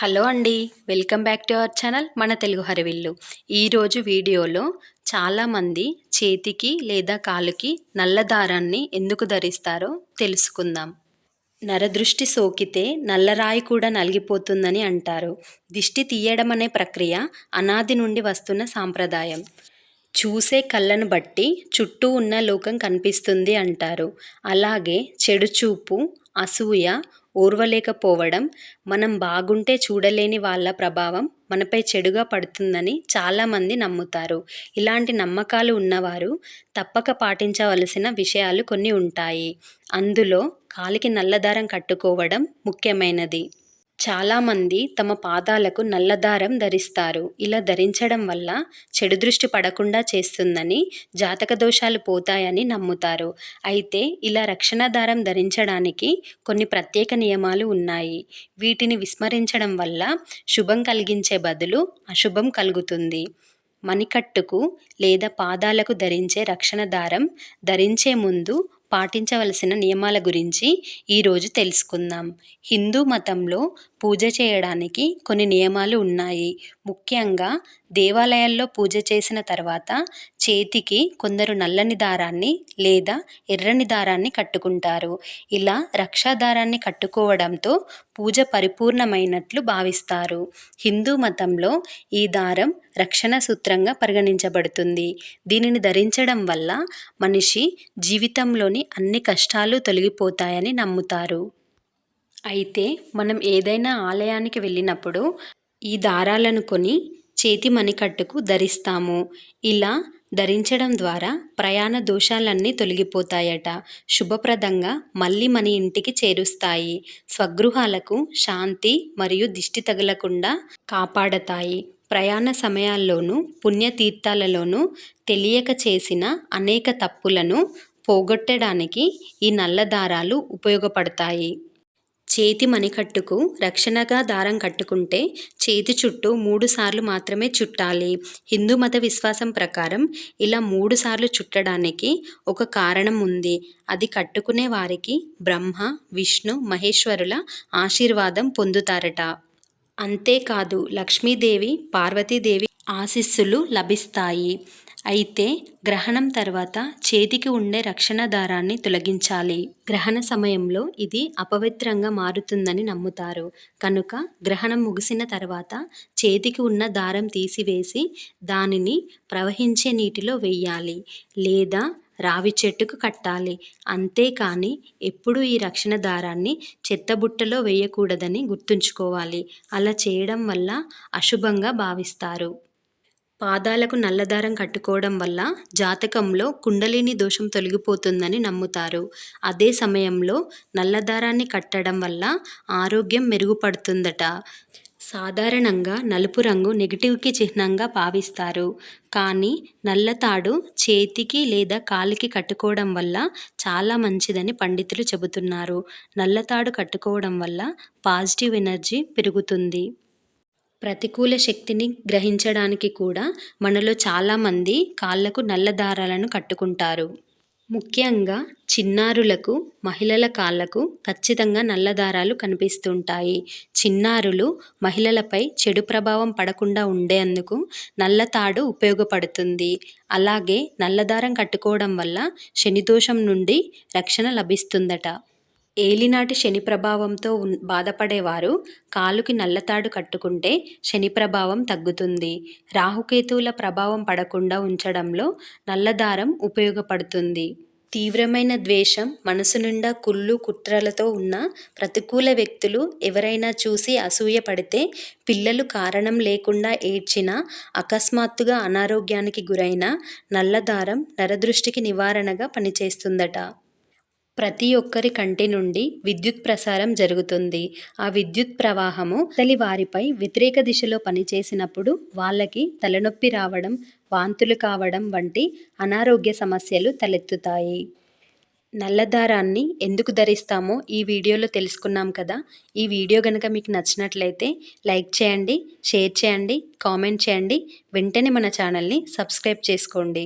Hello అండి welcome back to our channel మన తెలుగు హరివిల్లు. ఈరోజు వీడియోలో చాలామంది చేతికి లేదా కాలుకి నల్ల దారాన్ని ఎందుకు ధరిస్తారో తెలుసుకుందాం. నరదృష్టి సోకితే నల్లరాయి కూడా నలిగిపోతుందని అంటారు. దిష్టి తీయడం అనే ప్రక్రియ అనాది నుండి వస్తున్న సాంప్రదాయం. చూసే కళ్ళను బట్టి చుట్టూ ఉన్న లోకం కనిపిస్తుంది అంటారు. అలాగే చెడు చూపు అసూయ ఓర్వలేకపోవడం మనం బాగుంటే చూడలేని వాళ్ళ ప్రభావం మనపై చెడుగా పడుతుందని చాలామంది నమ్ముతారు. ఇలాంటి నమ్మకాలు ఉన్నవారు తప్పక పాటించవలసిన విషయాలు కొన్ని ఉంటాయి. అందులో కాలికి నల్లదారం కట్టుకోవడం ముఖ్యమైనది. చాలామంది తమ పాదాలకు నల్లదారం ధరిస్తారు. ఇలా ధరించడం వల్ల చెడు దృష్టి పడకుండా చేస్తుందని జాతక దోషాలు పోతాయని నమ్ముతారు. అయితే ఇలా రక్షణ దారం ధరించడానికి కొన్ని ప్రత్యేక నియమాలు ఉన్నాయి. వీటిని విస్మరించడం వల్ల శుభం కలిగించే బదులు అశుభం కలుగుతుంది. మణికట్టుకు లేదా పాదాలకు ధరించే రక్షణ దారం ధరించే ముందు పాటించవలసిన నియమాల గురించి ఈరోజు తెలుసుకుందాం. హిందూ మతంలో పూజ చేయడానికి కొన్ని నియమాలు ఉన్నాయి. ముఖ్యంగా దేవాలయాల్లో పూజ చేసిన తర్వాత చేతికి కొందరు నల్లని దారాన్ని లేదా ఎర్రని దారాన్ని కట్టుకుంటారు. ఇలా రక్షాదారాన్ని కట్టుకోవడంతో పూజ పరిపూర్ణమైనట్లు భావిస్తారు. హిందూ మతంలో ఈ దారం రక్షణ సూత్రంగా పరిగణించబడుతుంది. దీనిని ధరించడం వల్ల మనిషి జీవితంలోని అన్ని కష్టాలు తొలగిపోతాయని నమ్ముతారు. అయితే మనం ఏదైనా ఆలయానికి వెళ్ళినప్పుడు ఈ దారాలను కొని చేతి మణికట్టుకు ధరిస్తాము. ఇలా ధరించడం ద్వారా ప్రయాణ దోషాలన్నీ తొలగిపోతాయట. శుభప్రదంగా మళ్ళీ మన ఇంటికి చేరుస్తాయి. స్వగృహాలకు శాంతి మరియు దిష్టి తగలకుండా కాపాడతాయి. ప్రయాణ సమయాల్లోనూ పుణ్యతీర్థాలలోనూ తెలియక చేసిన అనేక తప్పులను పోగొట్టడానికి ఈ నల్ల దారాలు ఉపయోగపడతాయి. చేతి మణికట్టుకు రక్షణగా దారం కట్టుకుంటే చేతి చుట్టూ మూడు సార్లు మాత్రమే చుట్టాలి. హిందూ మత విశ్వాసం ప్రకారం ఇలా మూడు సార్లు చుట్టడానికి ఒక కారణం ఉంది. అది కట్టుకునే వారికి బ్రహ్మ విష్ణు మహేశ్వరుల ఆశీర్వాదం పొందుతారట. అంతేకాదు లక్ష్మీదేవి పార్వతీదేవి ఆశీస్సులు లభిస్తాయి. అయితే గ్రహణం తర్వాత చేతికి ఉండే రక్షణ దారాన్ని తొలగించాలి. గ్రహణ సమయంలో ఇది అపవిత్రంగా మారుతుందని నమ్ముతారు. కనుక గ్రహణం ముగిసిన తర్వాత చేతికి ఉన్న దారం తీసివేసి దానిని ప్రవహించే నీటిలో వెయ్యాలి లేదా రావి చెట్టుకు కట్టాలి. అంతేకాని ఎప్పుడూ ఈ రక్షణ దారాన్ని చెత్తబుట్టలో వేయకూడదని గుర్తుంచుకోవాలి. అలా చేయడం వల్ల అశుభంగా భావిస్తారు. పాదాలకు నల్లదారం కట్టుకోవడం వల్ల జాతకంలో కుండలిని దోషం తొలగిపోతుందని నమ్ముతారు. అదే సమయంలో నల్లదారాన్ని కట్టడం వల్ల ఆరోగ్యం మెరుగుపడుతుందట. సాధారణంగా నలుపు రంగు నెగిటివ్కి చిహ్నంగా భావిస్తారు. కానీ నల్లతాడు చేతికి లేదా కాలికి కట్టుకోవడం వల్ల చాలా మంచిదని పండితులు చెబుతున్నారు. నల్లతాడు కట్టుకోవడం వల్ల పాజిటివ్ ఎనర్జీ పెరుగుతుంది. ప్రతికూల శక్తిని గ్రహించడానికి కూడా మనలో చాలామంది కాళ్ళకు నల్ల దారాలను కట్టుకుంటారు. ముఖ్యంగా చిన్నారులకు మహిళల కాళ్ళకు ఖచ్చితంగా నల్ల దారాలు కనిపిస్తుంటాయి. చిన్నారులు మహిళలపై చెడు ప్రభావం పడకుండా ఉండేందుకు నల్ల తాడు ఉపయోగపడుతుంది. అలాగే నల్లదారం కట్టుకోవడం వల్ల శనిదోషం నుండి రక్షణ లభిస్తుందట. ఏలినాటి శని ప్రభావంతో బాధపడేవారు కాలుకి నల్లతాడు కట్టుకుంటే శని ప్రభావం తగ్గుతుంది. రాహుకేతువుల ప్రభావం పడకుండా ఉంచడంలో నల్లదారం ఉపయోగపడుతుంది. తీవ్రమైన ద్వేషం మనసు నిండా కుళ్ళు కుట్రలతో ఉన్న ప్రతికూల వ్యక్తులు ఎవరైనా చూసి అసూయ పడితే పిల్లలు కారణం లేకుండా ఏడ్చిన అకస్మాత్తుగా అనారోగ్యానికి గురైన నల్లదారం నరదృష్టికి నివారణగా పనిచేస్తుందట. ప్రతి ఒక్కరి కంటి నుండి విద్యుత్ ప్రసారం జరుగుతుంది. ఆ విద్యుత్ ప్రవాహము తలి వారిపై వ్యతిరేక దిశలో పనిచేసినప్పుడు వాళ్ళకి తలనొప్పి రావడం వాంతులు కావడం వంటి అనారోగ్య సమస్యలు తలెత్తుతాయి. నల్లదారాన్ని ఎందుకు ధరిస్తామో ఈ వీడియోలో తెలుసుకున్నాం కదా. ఈ వీడియో కనుక మీకు నచ్చినట్లయితే లైక్ చేయండి షేర్ చేయండి కామెంట్ చేయండి. వెంటనే మన ఛానల్ని సబ్స్క్రైబ్ చేసుకోండి.